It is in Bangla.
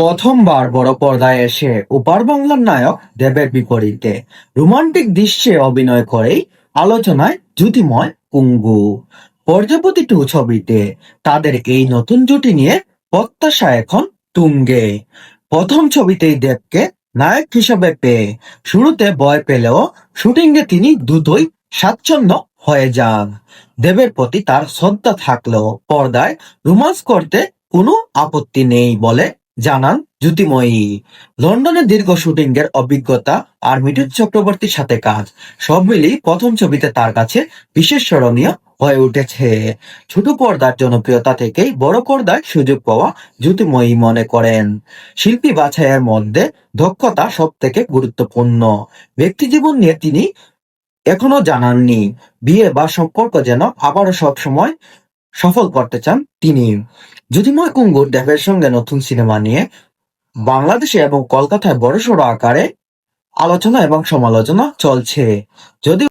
প্রথমবার বড় পর্দায় এসে উপার বাংলার নায়ক দেবের বিপরীতে রোমান্টিক দৃশ্যে অভিনয় করেই আলোচনায় জ্যোতিময় কুঙ্গু। প্রজাপতি টু ছবিতে তাদের এই নতুন জুটি নিয়ে প্রত্যাশা এখন তুঙ্গে। প্রথম ছবিতেই দেবকে নায়ক হিসেবে পেয়ে শুরুতে ভয় পেলেও শুটিংয়ে তিনি দ্রুতই স্বাচ্ছন্দ্য হয়ে যান। দেবের প্রতি তার শ্রদ্ধা থাকলেও পর্দায় রোমান্স করতে কোনো আপত্তি নেই বলে জানান জ্যোতিময়ী। লন্ডনে দীর্ঘ শুটিং এর অভিজ্ঞতা আর মিঠুন চক্রবর্তীর সাথে কাজ, সব মিলিয়ে প্রথম ছবিতে তার কাছে বিশেষ স্মরণীয় হয়ে উঠেছে। ছোট পর্দার জনপ্রিয়তা থেকেই বড় পর্দায় সুযোগ পাওয়া জ্যোতিময়ী মনে করেন। শিল্পী বাছাইয়ের মধ্যে দক্ষতা সব থেকে গুরুত্বপূর্ণ। ব্যক্তি জীবন নিয়ে তিনি এখনও জানাননি। বিয়ে বা সম্পর্ক যেন আবারও সবসময় সফল করতে চান তিনি। যদিময় কুঙ্গুর দেবের সঙ্গে নতুন সিনেমা নিয়ে বাংলাদেশে এবং কলকাতায় বড়সড় আকারে আলোচনা এবং সমালোচনা চলছে, যদি